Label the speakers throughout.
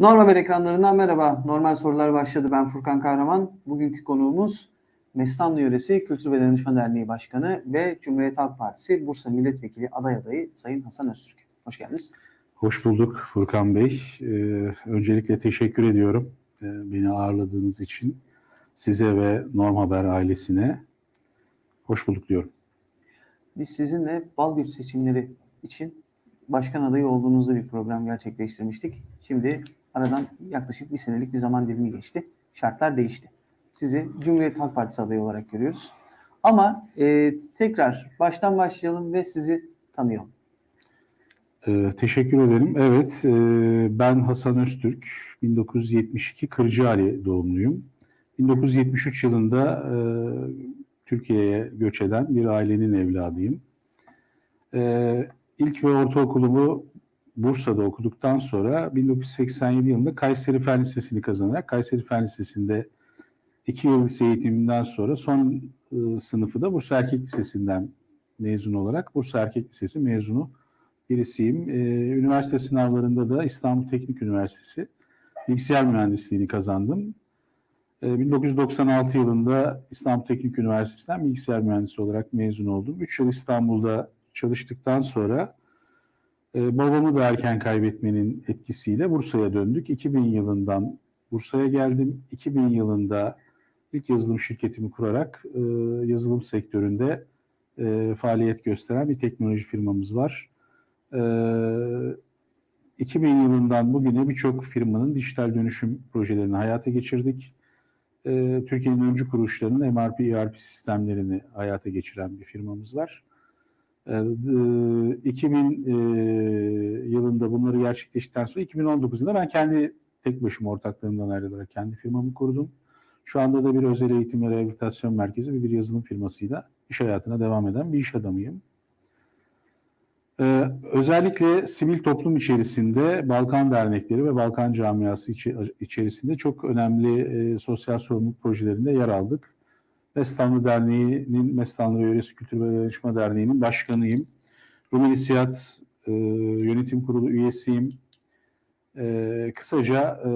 Speaker 1: Normal Haber ekranlarından merhaba. Normal sorular başladı. Ben Furkan Kahraman. Bugünkü konuğumuz Mestanlı Yöresi Kültür ve Danışma Derneği Başkanı ve Cumhuriyet Halk Partisi Bursa Milletvekili aday adayı Sayın Hasan Öztürk. Hoş geldiniz.
Speaker 2: Hoş bulduk Furkan Bey. Ee, öncelikle teşekkür ediyorum ee, beni ağırladığınız için. Size ve Norm Haber ailesine hoş bulduk diyorum.
Speaker 1: Biz sizinle Balgüç seçimleri için başkan adayı olduğunuzda bir program gerçekleştirmiştik. Şimdi aradan yaklaşık bir senelik bir zaman dilimi geçti. Şartlar değişti. Sizi Cumhuriyet Halk Partisi adayı olarak görüyoruz. Ama e, tekrar baştan başlayalım ve sizi tanıyalım.
Speaker 2: Ee, teşekkür ederim. Evet, e, ben Hasan Öztürk, 1972 Kırcaali doğumluyum. 1973 yılında e, Türkiye'ye göç eden bir ailenin evladıyım. E, ilk ve ortaokulumu Bursa'da okuduktan sonra 1987 yılında Kayseri Fen Lisesi'ni kazanarak Kayseri Fen Lisesi'nde iki yıl lise eğitiminden sonra son e, sınıfı da Bursa Erkek Lisesi'nden mezun olarak Bursa Erkek Lisesi mezunu birisiyim. Ee, üniversite sınavlarında da İstanbul Teknik Üniversitesi bilgisayar mühendisliğini kazandım. Ee, 1996 yılında İstanbul Teknik Üniversitesi'nden bilgisayar mühendisi olarak mezun oldum. 3 yıl İstanbul'da çalıştıktan sonra e, babamı da erken kaybetmenin etkisiyle Bursa'ya döndük. 2000 yılından Bursa'ya geldim. 2000 yılında ilk yazılım şirketimi kurarak e, yazılım sektöründe e, faaliyet gösteren bir teknoloji firmamız var. Ee, 2000 yılından bugüne birçok firmanın dijital dönüşüm projelerini hayata geçirdik. Ee, Türkiye'nin öncü kuruluşlarının MRP, ERP sistemlerini hayata geçiren bir firmamız var. Ee, 2000 e, yılında bunları gerçekleştikten sonra 2019 yılında ben kendi tek başıma ortaklarımdan ayrılarak kendi firmamı kurdum. Şu anda da bir özel eğitim ve rehabilitasyon merkezi ve bir yazılım firmasıyla iş hayatına devam eden bir iş adamıyım. Ee, özellikle sivil toplum içerisinde Balkan dernekleri ve Balkan camiası içerisinde çok önemli e, sosyal sorumluluk projelerinde yer aldık. Mestanlı Derneği'nin, Mestanlı Yöresi Kültür ve Danışma Derneği'nin başkanıyım. Rumeli Siyat e, Yönetim Kurulu üyesiyim. E, kısaca e,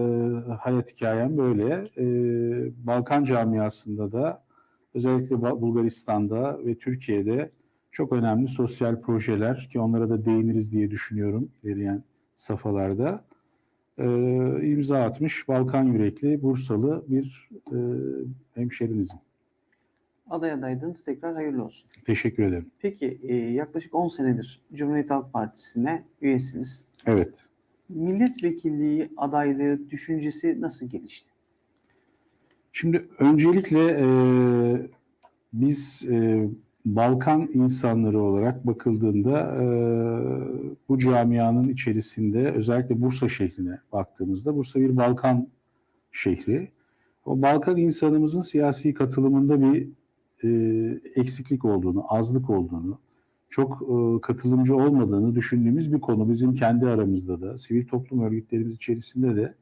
Speaker 2: hayat hikayem böyle. E, Balkan camiasında da özellikle Bulgaristan'da ve Türkiye'de çok önemli sosyal projeler ki onlara da değiniriz diye düşünüyorum ilerleyen safhalarda. E, imza atmış Balkan yürekli Bursalı bir e, hemşerinizim.
Speaker 1: Aday adaydınız. Tekrar hayırlı olsun.
Speaker 2: Teşekkür ederim.
Speaker 1: Peki e, yaklaşık 10 senedir Cumhuriyet Halk Partisi'ne üyesiniz.
Speaker 2: Evet.
Speaker 1: Milletvekilliği adaylığı düşüncesi nasıl gelişti?
Speaker 2: Şimdi öncelikle e, biz e, Balkan insanları olarak bakıldığında e, bu camianın içerisinde özellikle Bursa şehrine baktığımızda Bursa bir Balkan şehri. O Balkan insanımızın siyasi katılımında bir e, eksiklik olduğunu, azlık olduğunu, çok e, katılımcı olmadığını düşündüğümüz bir konu bizim kendi aramızda da, sivil toplum örgütlerimiz içerisinde de.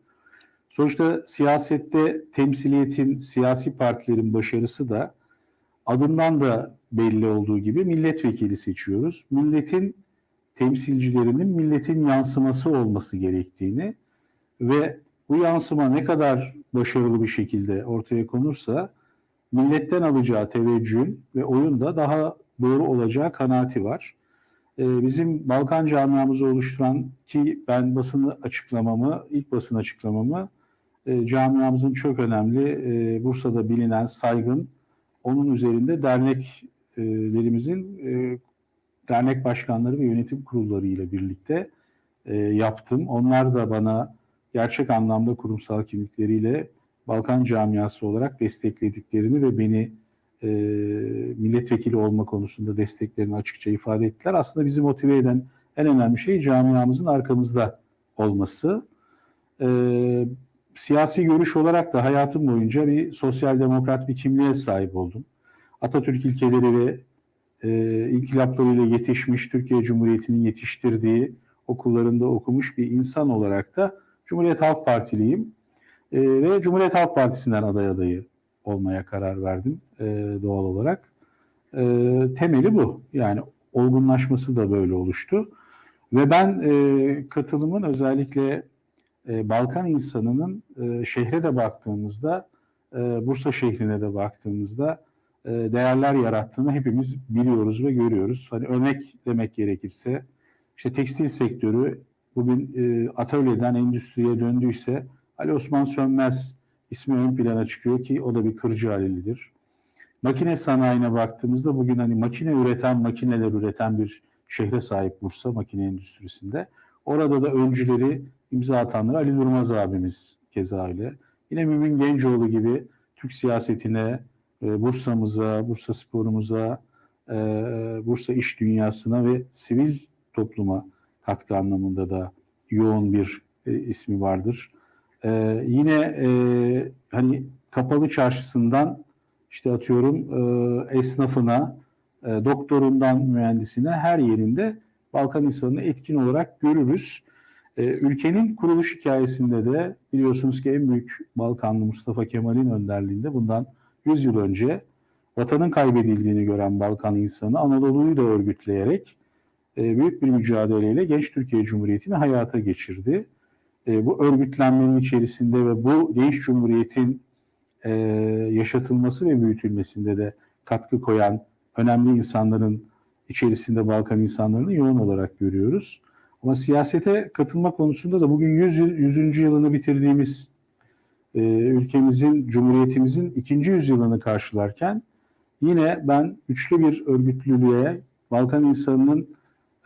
Speaker 2: Sonuçta siyasette temsiliyetin, siyasi partilerin başarısı da adından da belli olduğu gibi milletvekili seçiyoruz. Milletin temsilcilerinin milletin yansıması olması gerektiğini ve bu yansıma ne kadar başarılı bir şekilde ortaya konursa milletten alacağı teveccühün ve oyun da daha doğru olacağı kanaati var. Ee, bizim Balkan camiamızı oluşturan ki ben basını açıklamamı, ilk basın açıklamamı e, camiamızın çok önemli, e, Bursa'da bilinen, saygın, onun üzerinde derneklerimizin e, dernek başkanları ve yönetim kurulları ile birlikte e, yaptım. Onlar da bana gerçek anlamda kurumsal kimlikleriyle Balkan camiası olarak desteklediklerini ve beni e, milletvekili olma konusunda desteklerini açıkça ifade ettiler. Aslında bizi motive eden en önemli şey camiamızın arkamızda olması. E, siyasi görüş olarak da hayatım boyunca bir sosyal demokrat bir kimliğe sahip oldum. Atatürk ilkeleri ve e, inkılaplarıyla yetişmiş, Türkiye Cumhuriyeti'nin yetiştirdiği okullarında okumuş bir insan olarak da Cumhuriyet Halk Partiliyim. E, ve Cumhuriyet Halk Partisi'nden aday adayı olmaya karar verdim e, doğal olarak. E, temeli bu. Yani olgunlaşması da böyle oluştu. Ve ben e, katılımın özellikle e, Balkan insanının e, şehre de baktığımızda, e, Bursa şehrine de baktığımızda e, değerler yarattığını hepimiz biliyoruz ve görüyoruz. Hani örnek demek gerekirse, işte tekstil sektörü bugün e, atölyeden endüstriye döndüyse Ali Osman Sönmez ismi ön plana çıkıyor ki o da bir Kırcaali'lidir. Makine sanayine baktığımızda bugün hani makine üreten, makineler üreten bir şehre sahip Bursa makine endüstrisinde. Orada da öncüleri imza atanlar Ali Durmaz abimiz keza öyle. Yine Mümin Gencoğlu gibi Türk siyasetine, e, Bursa'mıza, Bursa sporumuza, e, Bursa iş dünyasına ve sivil topluma katkı anlamında da yoğun bir e, ismi vardır. E, yine e, hani kapalı çarşısından işte atıyorum e, esnafına, e, doktorundan mühendisine her yerinde Balkan insanını etkin olarak görürüz. E, ülkenin kuruluş hikayesinde de biliyorsunuz ki en büyük Balkanlı Mustafa Kemal'in önderliğinde bundan 100 yıl önce vatanın kaybedildiğini gören Balkan insanı Anadolu'yu da örgütleyerek e, büyük bir mücadeleyle Genç Türkiye Cumhuriyeti'ni hayata geçirdi. E, bu örgütlenmenin içerisinde ve bu Genç Cumhuriyet'in e, yaşatılması ve büyütülmesinde de katkı koyan önemli insanların içerisinde Balkan insanlarını yoğun olarak görüyoruz. Ama siyasete katılma konusunda da bugün 100, yıl- 100. yılını bitirdiğimiz e, ülkemizin, cumhuriyetimizin ikinci yüzyılını karşılarken yine ben güçlü bir örgütlülüğe, Balkan insanının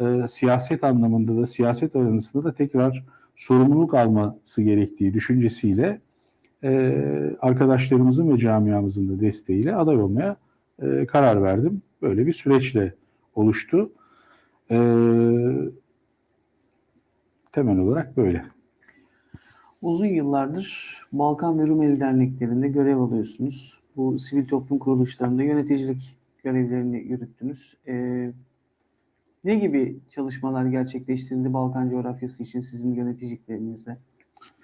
Speaker 2: e, siyaset anlamında da, siyaset aranısında da tekrar sorumluluk alması gerektiği düşüncesiyle e, arkadaşlarımızın ve camiamızın da desteğiyle aday olmaya e, karar verdim. Böyle bir süreçle oluştu. E, temel olarak böyle.
Speaker 1: Uzun yıllardır Balkan ve Rumeli derneklerinde görev alıyorsunuz. Bu sivil toplum kuruluşlarında yöneticilik görevlerini yürüttünüz. Ee, ne gibi çalışmalar gerçekleştirildi Balkan coğrafyası için sizin yöneticiliklerinizde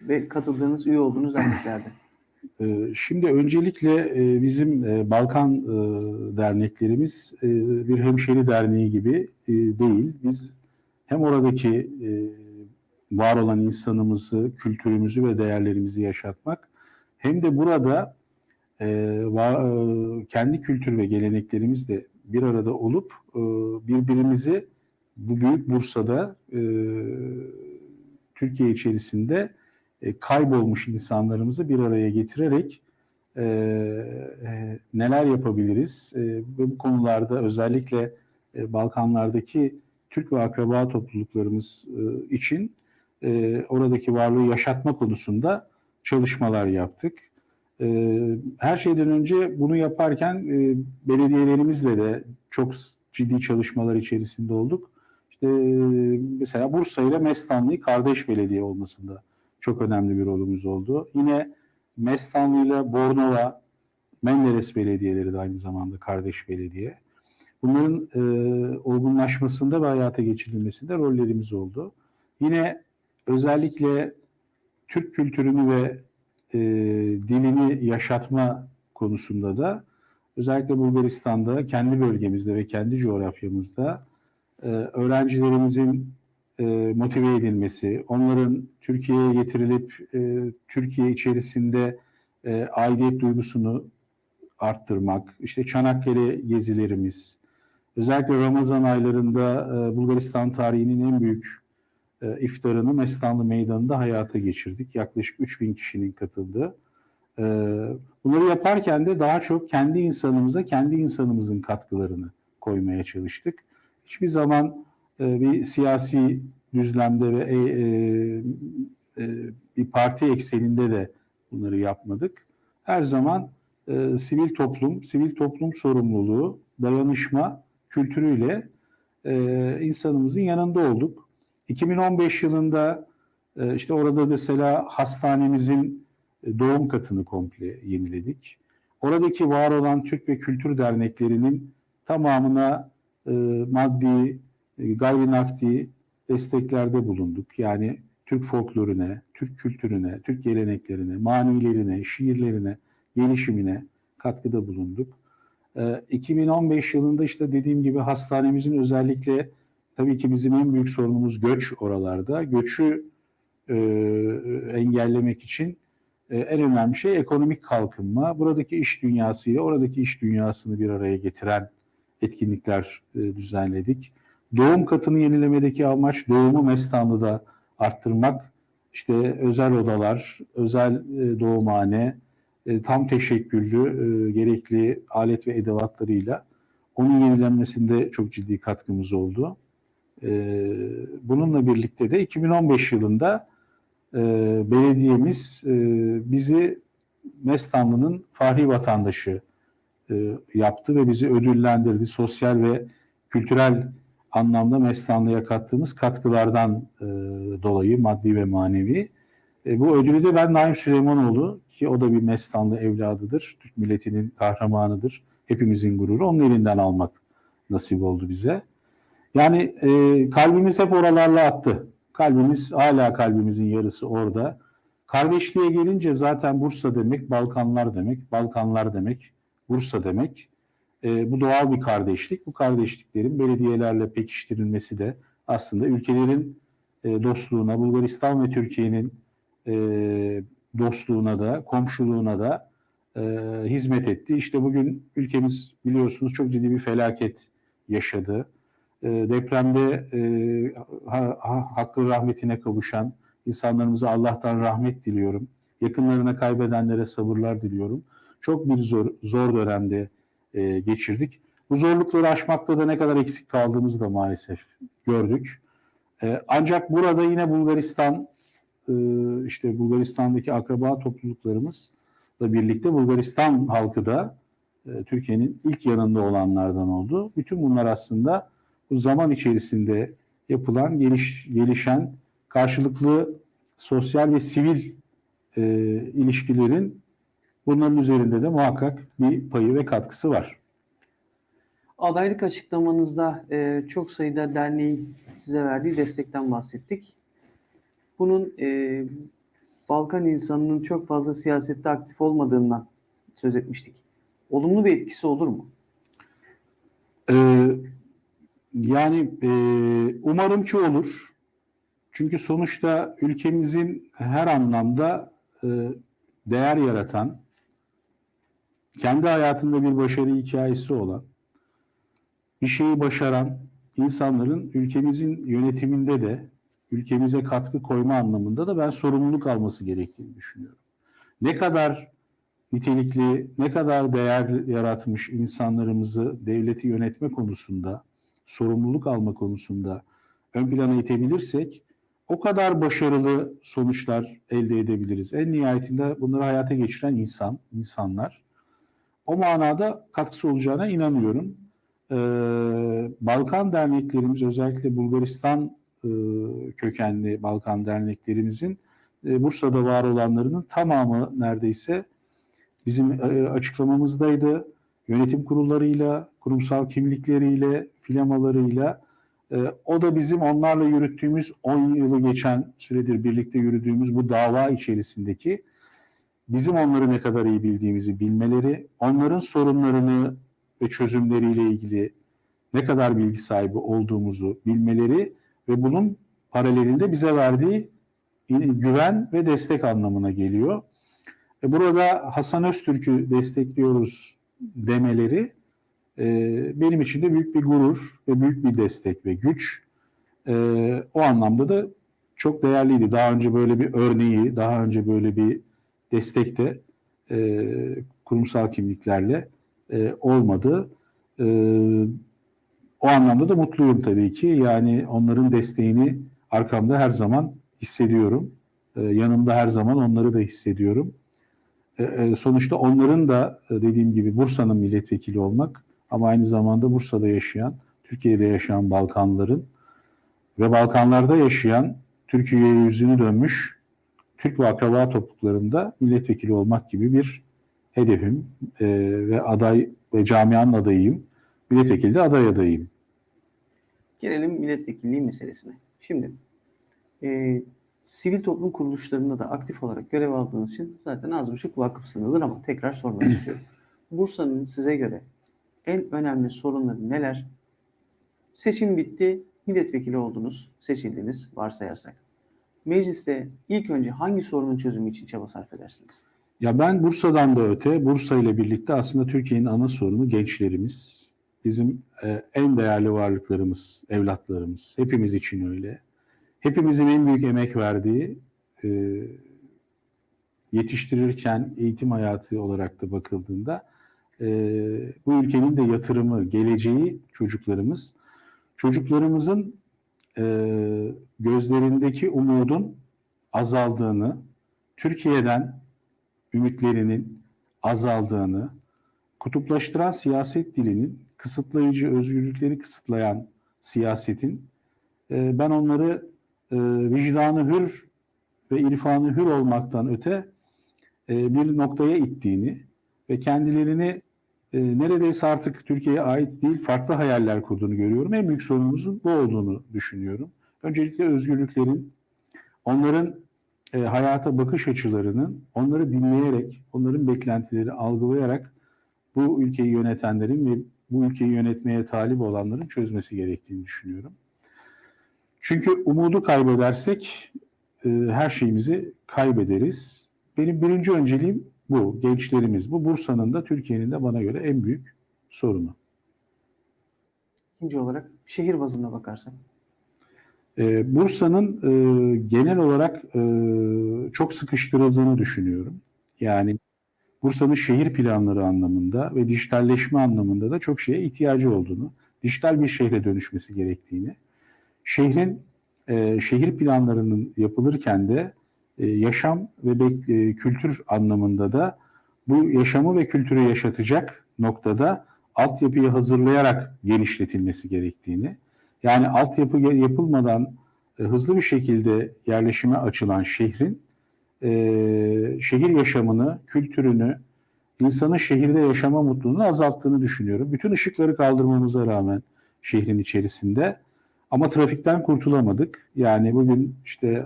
Speaker 1: ve katıldığınız, üye olduğunuz derneklerde?
Speaker 2: Ee, Şimdi öncelikle e, bizim e, Balkan e, derneklerimiz bir hemşeri derneği gibi değil. Biz hem oradaki var olan insanımızı, kültürümüzü ve değerlerimizi yaşatmak hem de burada kendi kültür ve geleneklerimizle bir arada olup e, birbirimizi bu büyük Bursa'da e, Türkiye içerisinde e, kaybolmuş insanlarımızı bir araya getirerek neler yapabiliriz ve bu konularda özellikle Balkanlardaki Türk ve akraba topluluklarımız için oradaki varlığı yaşatma konusunda çalışmalar yaptık. E, her şeyden önce bunu yaparken e, belediyelerimizle de çok ciddi çalışmalar içerisinde olduk. İşte e, mesela Bursa ile Mestanlı'yı kardeş belediye olmasında çok önemli bir rolümüz oldu. Yine Mestanlı ile Bornova, Menderes belediyeleri de aynı zamanda kardeş belediye. Bunların e, olgunlaşmasında ve hayata geçirilmesinde rollerimiz oldu. Yine özellikle Türk kültürünü ve e, dilini yaşatma konusunda da özellikle Bulgaristan'da, kendi bölgemizde ve kendi coğrafyamızda e, öğrencilerimizin e, motive edilmesi, onların Türkiye'ye getirilip e, Türkiye içerisinde e, aidiyet duygusunu arttırmak, işte Çanakkale gezilerimiz, özellikle Ramazan aylarında e, Bulgaristan tarihinin en büyük e, iftarını Mestanlı Meydanı'nda hayata geçirdik. Yaklaşık 3000 kişinin katıldığı. E, bunları yaparken de daha çok kendi insanımıza, kendi insanımızın katkılarını koymaya çalıştık. Hiçbir zaman e, bir siyasi düzlemde ve e, e, bir parti ekseninde de bunları yapmadık. Her zaman e, sivil toplum, sivil toplum sorumluluğu, dayanışma kültürüyle e, insanımızın yanında olduk. 2015 yılında e, işte orada mesela hastanemizin e, doğum katını komple yeniledik. Oradaki var olan Türk ve Kültür Derneklerinin tamamına e, maddi, gayri nakdi desteklerde bulunduk. Yani Türk folklorüne, Türk kültürüne, Türk geleneklerine, manilerine, şiirlerine, gelişimine katkıda bulunduk. Ee, 2015 yılında işte dediğim gibi hastanemizin özellikle tabii ki bizim en büyük sorunumuz göç oralarda. Göçü e, engellemek için e, en önemli şey ekonomik kalkınma. Buradaki iş dünyasıyla oradaki iş dünyasını bir araya getiren etkinlikler e, düzenledik. Doğum katını yenilemedeki amaç doğumu Mestanlı'da arttırmak. İşte özel odalar, özel e, doğumhane, e, tam teşekküllü e, gerekli alet ve edevatlarıyla onun yenilenmesinde çok ciddi katkımız oldu. E, bununla birlikte de 2015 yılında e, belediyemiz e, bizi Mestanlı'nın fahri vatandaşı e, yaptı ve bizi ödüllendirdi. Sosyal ve kültürel anlamda Mestanlı'ya kattığımız katkılardan dolayı maddi ve manevi. Bu ödülü de ben Naim Süleymanoğlu ki o da bir Mestanlı evladıdır. Türk milletinin kahramanıdır. Hepimizin gururu. Onun elinden almak nasip oldu bize. Yani e, kalbimiz hep oralarla attı. Kalbimiz hala kalbimizin yarısı orada. Kardeşliğe gelince zaten Bursa demek Balkanlar demek. Balkanlar demek Bursa demek. E, bu doğal bir kardeşlik. Bu kardeşliklerin belediyelerle pekiştirilmesi de aslında ülkelerin e, dostluğuna, Bulgaristan ve Türkiye'nin e, dostluğuna da, komşuluğuna da e, hizmet etti. İşte bugün ülkemiz biliyorsunuz çok ciddi bir felaket yaşadı. E, depremde e, ha, ha, hakkı rahmetine kavuşan insanlarımıza Allah'tan rahmet diliyorum. Yakınlarına kaybedenlere sabırlar diliyorum. Çok bir zor, zor dönemde e, geçirdik. Bu zorlukları aşmakta da ne kadar eksik kaldığımızı da maalesef gördük. E, ancak burada yine Bulgaristan e, işte Bulgaristan'daki akraba topluluklarımızla birlikte Bulgaristan halkı da e, Türkiye'nin ilk yanında olanlardan oldu. Bütün bunlar aslında bu zaman içerisinde yapılan, geliş, gelişen karşılıklı sosyal ve sivil e, ilişkilerin bunların üzerinde de muhakkak bir payı ve katkısı var.
Speaker 1: Adaylık açıklamanızda e, çok sayıda derneğin size verdiği destekten bahsettik. Bunun e, Balkan insanının çok fazla siyasette aktif olmadığından söz etmiştik. Olumlu bir etkisi olur mu?
Speaker 2: Ee, yani e, umarım ki olur. Çünkü sonuçta ülkemizin her anlamda e, değer yaratan, kendi hayatında bir başarı hikayesi olan, bir şeyi başaran insanların ülkemizin yönetiminde de ülkemize katkı koyma anlamında da ben sorumluluk alması gerektiğini düşünüyorum. Ne kadar nitelikli, ne kadar değer yaratmış insanlarımızı devleti yönetme konusunda, sorumluluk alma konusunda ön plana itebilirsek o kadar başarılı sonuçlar elde edebiliriz. En nihayetinde bunları hayata geçiren insan, insanlar. O manada katkısı olacağına inanıyorum. Ee, Balkan derneklerimiz özellikle Bulgaristan e, kökenli Balkan derneklerimizin e, Bursa'da var olanlarının tamamı neredeyse bizim e, açıklamamızdaydı. Yönetim kurullarıyla, kurumsal kimlikleriyle, filamalarıyla e, o da bizim onlarla yürüttüğümüz 10 yılı geçen süredir birlikte yürüdüğümüz bu dava içerisindeki bizim onları ne kadar iyi bildiğimizi bilmeleri, onların sorunlarını ve çözümleriyle ilgili ne kadar bilgi sahibi olduğumuzu bilmeleri ve bunun paralelinde bize verdiği güven ve destek anlamına geliyor. E burada Hasan Öztürk'ü destekliyoruz demeleri e, benim için de büyük bir gurur ve büyük bir destek ve güç. E, o anlamda da çok değerliydi. Daha önce böyle bir örneği, daha önce böyle bir destekte e, kurumsal kimliklerle e, olmadı. E, o anlamda da mutluyum tabii ki. Yani onların desteğini arkamda her zaman hissediyorum. Yanımda her zaman onları da hissediyorum. E, sonuçta onların da dediğim gibi Bursa'nın milletvekili olmak ama aynı zamanda Bursa'da yaşayan, Türkiye'de yaşayan Balkanların ve Balkanlarda yaşayan Türkiye'ye yüzünü dönmüş Türk ve akraba topluluklarında milletvekili olmak gibi bir hedefim e, ve aday ve camianın adayıyım. Milletvekili de aday adayıyım.
Speaker 1: Gelelim milletvekilliği meselesine. Şimdi e, sivil toplum kuruluşlarında da aktif olarak görev aldığınız için zaten az buçuk vakıfsınızdır ama tekrar sormak istiyorum. Bursa'nın size göre en önemli sorunları neler? Seçim bitti, milletvekili oldunuz, seçildiniz varsayarsak. mecliste ilk önce hangi sorunun çözümü için çaba sarf edersiniz?
Speaker 2: Ya ben Bursa'dan da öte, Bursa ile birlikte aslında Türkiye'nin ana sorunu gençlerimiz. Bizim e, en değerli varlıklarımız, evlatlarımız. Hepimiz için öyle. Hepimizin en büyük emek verdiği, e, yetiştirirken eğitim hayatı olarak da bakıldığında e, bu ülkenin de yatırımı, geleceği çocuklarımız. Çocuklarımızın e, gözlerindeki umudun azaldığını, Türkiye'den ümitlerinin azaldığını, kutuplaştıran siyaset dilinin, kısıtlayıcı özgürlükleri kısıtlayan siyasetin, e, ben onları e, vicdanı hür ve irfanı hür olmaktan öte e, bir noktaya ittiğini ve kendilerini e, neredeyse artık Türkiye'ye ait değil farklı hayaller kurduğunu görüyorum. En büyük sorunumuzun bu olduğunu düşünüyorum. Öncelikle özgürlüklerin, onların e, hayata bakış açılarının onları dinleyerek, onların beklentileri algılayarak bu ülkeyi yönetenlerin ve bu ülkeyi yönetmeye talip olanların çözmesi gerektiğini düşünüyorum. Çünkü umudu kaybedersek e, her şeyimizi kaybederiz. Benim birinci önceliğim bu, gençlerimiz. Bu Bursa'nın da Türkiye'nin de bana göre en büyük sorunu.
Speaker 1: İkinci olarak şehir bazında bakarsak.
Speaker 2: Ee, Bursa'nın e, genel olarak e, çok sıkıştırıldığını düşünüyorum. Yani Bursa'nın şehir planları anlamında ve dijitalleşme anlamında da çok şeye ihtiyacı olduğunu, dijital bir şehre dönüşmesi gerektiğini, şehrin e, şehir planlarının yapılırken de yaşam ve bek- e, kültür anlamında da bu yaşamı ve kültürü yaşatacak noktada altyapıyı hazırlayarak genişletilmesi gerektiğini, yani altyapı yapılmadan e, hızlı bir şekilde yerleşime açılan şehrin e, şehir yaşamını, kültürünü, insanın şehirde yaşama mutluluğunu azalttığını düşünüyorum. Bütün ışıkları kaldırmamıza rağmen şehrin içerisinde ama trafikten kurtulamadık. Yani bugün işte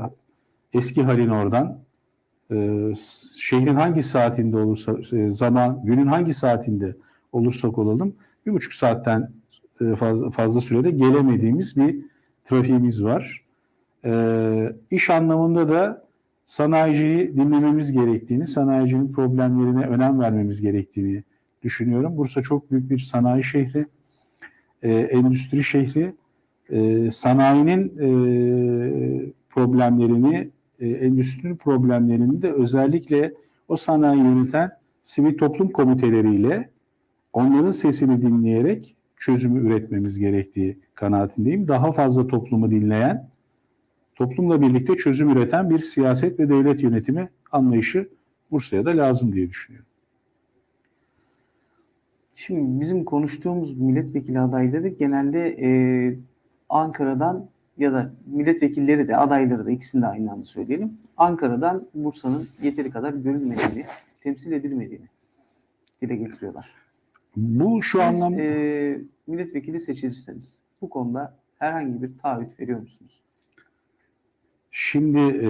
Speaker 2: eski halin oradan e, şehrin hangi saatinde olursa e, zaman günün hangi saatinde olursak olalım bir buçuk saatten e, fazla, fazla sürede gelemediğimiz bir trafiğimiz var. E, iş anlamında da sanayiciyi dinlememiz gerektiğini, sanayicinin problemlerine önem vermemiz gerektiğini düşünüyorum. Bursa çok büyük bir sanayi şehri, e, endüstri şehri. E, sanayinin e, problemlerini, e, endüstri problemlerini de özellikle o sanayi yöneten sivil toplum komiteleriyle onların sesini dinleyerek çözümü üretmemiz gerektiği kanaatindeyim. Daha fazla toplumu dinleyen, toplumla birlikte çözüm üreten bir siyaset ve devlet yönetimi anlayışı Bursa'ya da lazım diye düşünüyorum.
Speaker 1: Şimdi bizim konuştuğumuz milletvekili adayları genelde e, Ankara'dan ya da milletvekilleri de adayları da ikisini de aynı anda söyleyelim. Ankara'dan Bursa'nın yeteri kadar görülmediğini, temsil edilmediğini dile getiriyorlar.
Speaker 2: Bu şu
Speaker 1: Siz,
Speaker 2: anlamda
Speaker 1: e, milletvekili seçilirseniz bu konuda herhangi bir taahhüt veriyor musunuz?
Speaker 2: Şimdi e,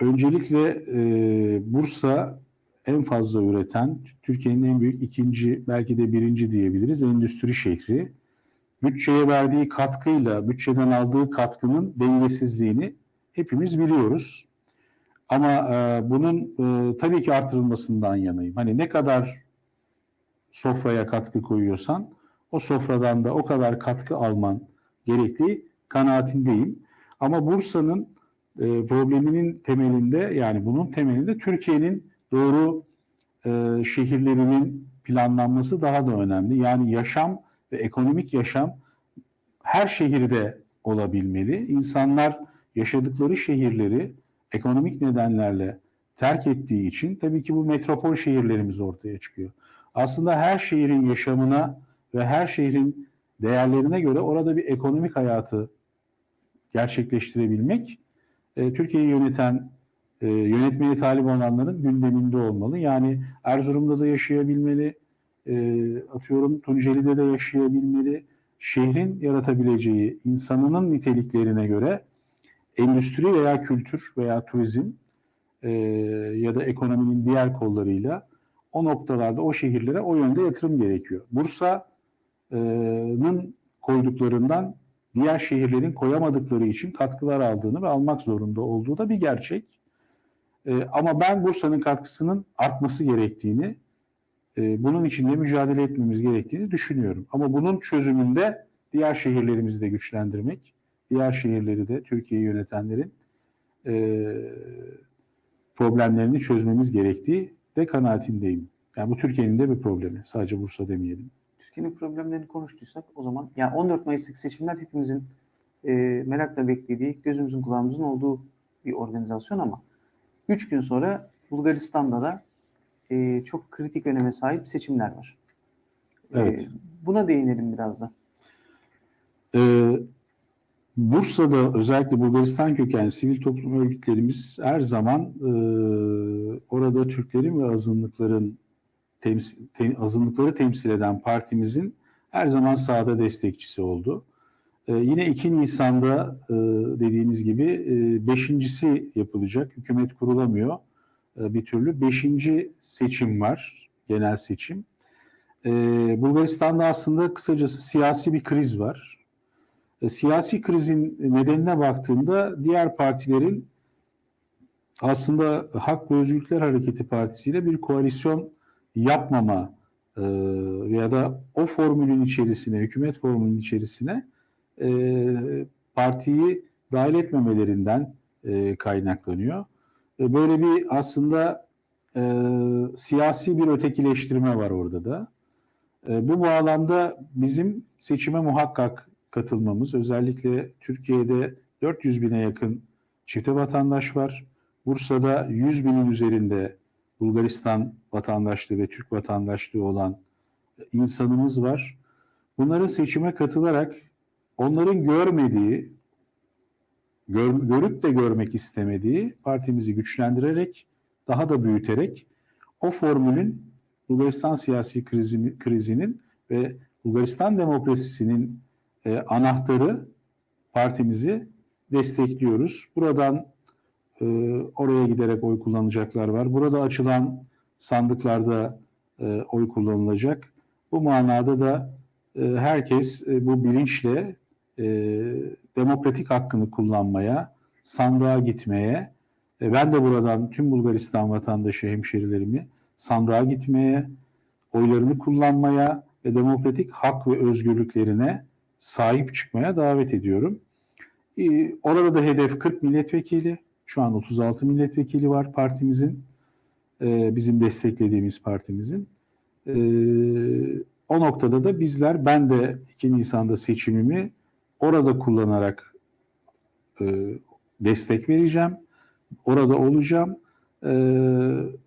Speaker 2: öncelikle e, Bursa en fazla üreten, Türkiye'nin en büyük ikinci, belki de birinci diyebiliriz, endüstri şehri. Bütçeye verdiği katkıyla, bütçeden aldığı katkının dengesizliğini hepimiz biliyoruz. Ama e, bunun e, tabii ki artırılmasından yanayım. Hani ne kadar sofraya katkı koyuyorsan, o sofradan da o kadar katkı alman gerektiği kanaatindeyim. Ama Bursa'nın e, probleminin temelinde yani bunun temelinde Türkiye'nin doğru e, şehirlerinin planlanması daha da önemli. Yani yaşam ve ekonomik yaşam her şehirde olabilmeli. İnsanlar yaşadıkları şehirleri ekonomik nedenlerle terk ettiği için tabii ki bu metropol şehirlerimiz ortaya çıkıyor. Aslında her şehrin yaşamına ve her şehrin değerlerine göre orada bir ekonomik hayatı gerçekleştirebilmek e, Türkiye'yi yöneten, e, yönetmeye talip olanların gündeminde olmalı. Yani Erzurum'da da yaşayabilmeli, e, atıyorum Tunceli'de de yaşayabilmeli. Şehrin yaratabileceği insanının niteliklerine göre endüstri veya kültür veya turizm e, ya da ekonominin diğer kollarıyla o noktalarda o şehirlere o yönde yatırım gerekiyor. Bursa'nın koyduklarından diğer şehirlerin koyamadıkları için katkılar aldığını ve almak zorunda olduğu da bir gerçek. E, ama ben Bursa'nın katkısının artması gerektiğini, bunun için de mücadele etmemiz gerektiğini düşünüyorum. Ama bunun çözümünde diğer şehirlerimizi de güçlendirmek, diğer şehirleri de Türkiye'yi yönetenlerin e, problemlerini çözmemiz gerektiği de kanaatindeyim. Yani bu Türkiye'nin de bir problemi. Sadece Bursa demeyelim.
Speaker 1: Türkiye'nin problemlerini konuştuysak o zaman yani 14 Mayıs'taki seçimler hepimizin e, merakla beklediği, gözümüzün kulağımızın olduğu bir organizasyon ama 3 gün sonra Bulgaristan'da da e, çok kritik öneme sahip seçimler var. E,
Speaker 2: Evet.
Speaker 1: buna değinelim biraz da.
Speaker 2: Ee, Bursa'da özellikle Bulgaristan kökenli sivil toplum örgütlerimiz her zaman e, orada Türklerin ve azınlıkların temsil, te- azınlıkları temsil eden partimizin her zaman sahada destekçisi oldu. Ee, yine 2 Nisan'da e, dediğiniz gibi e, beşincisi yapılacak. Hükümet kurulamıyor e, bir türlü. Beşinci seçim var, genel seçim. Ee, Bulgaristan'da aslında kısacası siyasi bir kriz var. E, Siyasi krizin nedenine baktığımda diğer partilerin aslında Hak ve Özgürlükler Hareketi Partisi ile bir koalisyon yapmama e, veya da o formülün içerisine, hükümet formülünün içerisine e, partiyi dahil etmemelerinden e, kaynaklanıyor. E, böyle bir aslında e, siyasi bir ötekileştirme var orada da. E, bu bağlamda bizim seçime muhakkak katılmamız, özellikle Türkiye'de 400 bine yakın çifte vatandaş var. Bursa'da 100 binin üzerinde Bulgaristan vatandaşlığı ve Türk vatandaşlığı olan insanımız var. Bunların seçime katılarak onların görmediği, gör, görüp de görmek istemediği partimizi güçlendirerek, daha da büyüterek o formülün Bulgaristan siyasi krizini, krizinin ve Bulgaristan demokrasisinin e, anahtarı partimizi destekliyoruz. Buradan e, oraya giderek oy kullanacaklar var. Burada açılan sandıklarda e, oy kullanılacak. Bu manada da e, herkes e, bu bilinçle e, demokratik hakkını kullanmaya, sandığa gitmeye, e, ben de buradan tüm Bulgaristan vatandaşı hemşerilerimi sandığa gitmeye, oylarını kullanmaya ve demokratik hak ve özgürlüklerine sahip çıkmaya davet ediyorum. Ee, Orada da hedef 40 milletvekili. Şu an 36 milletvekili var partimizin. Ee, Bizim desteklediğimiz partimizin. Ee, O noktada da bizler, ben de 2 Nisan'da seçimimi orada kullanarak e, destek vereceğim. Orada olacağım. Ee,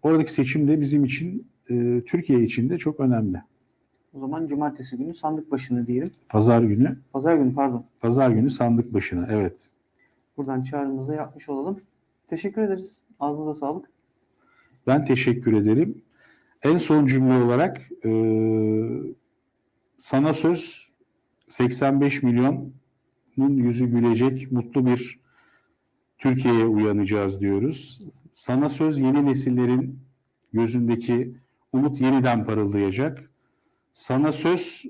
Speaker 2: Oradaki seçim de bizim için, e, Türkiye için de çok önemli.
Speaker 1: O zaman cumartesi günü sandık başını diyelim.
Speaker 2: Pazar günü,
Speaker 1: Pazar günü pardon.
Speaker 2: pazar günü sandık başına. Evet.
Speaker 1: Buradan çağrımızı yapmış olalım. Teşekkür ederiz. Ağzınıza sağlık.
Speaker 2: Ben teşekkür ederim. En son cümle olarak e, sana söz 85 milyonun yüzü gülecek mutlu bir Türkiye'ye uyanacağız diyoruz. Sana söz yeni nesillerin gözündeki umut yeniden parıldayacak. Sana söz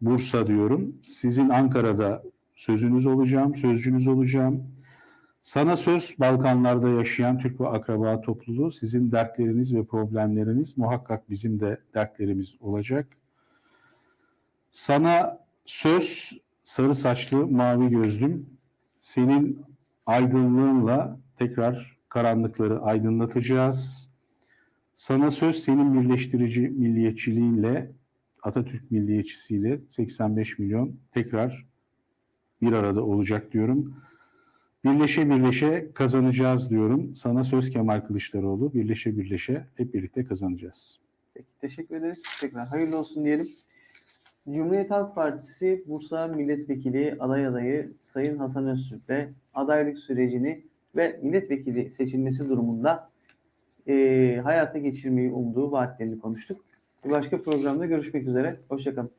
Speaker 2: Bursa diyorum. Sizin Ankara'da sözünüz olacağım, sözcünüz olacağım. Sana söz Balkanlarda yaşayan Türk ve akraba topluluğu sizin dertleriniz ve problemleriniz muhakkak bizim de dertlerimiz olacak. Sana söz sarı saçlı mavi gözlüm senin aydınlığınla tekrar karanlıkları aydınlatacağız. Sana söz senin birleştirici milliyetçiliğinle Atatürk milliyetçisiyle 85 milyon tekrar bir arada olacak diyorum. Birleşe birleşe kazanacağız diyorum. Sana söz Kemal Kılıçdaroğlu. Birleşe birleşe hep birlikte kazanacağız.
Speaker 1: Peki, teşekkür ederiz. Tekrar hayırlı olsun diyelim. Cumhuriyet Halk Partisi Bursa Milletvekili aday adayı Sayın Hasan Öztürk'le adaylık sürecini ve milletvekili seçilmesi durumunda eee hayata geçirmeyi umduğu vaatlerini konuştuk. Bir başka programda görüşmek üzere. Hoşçakalın.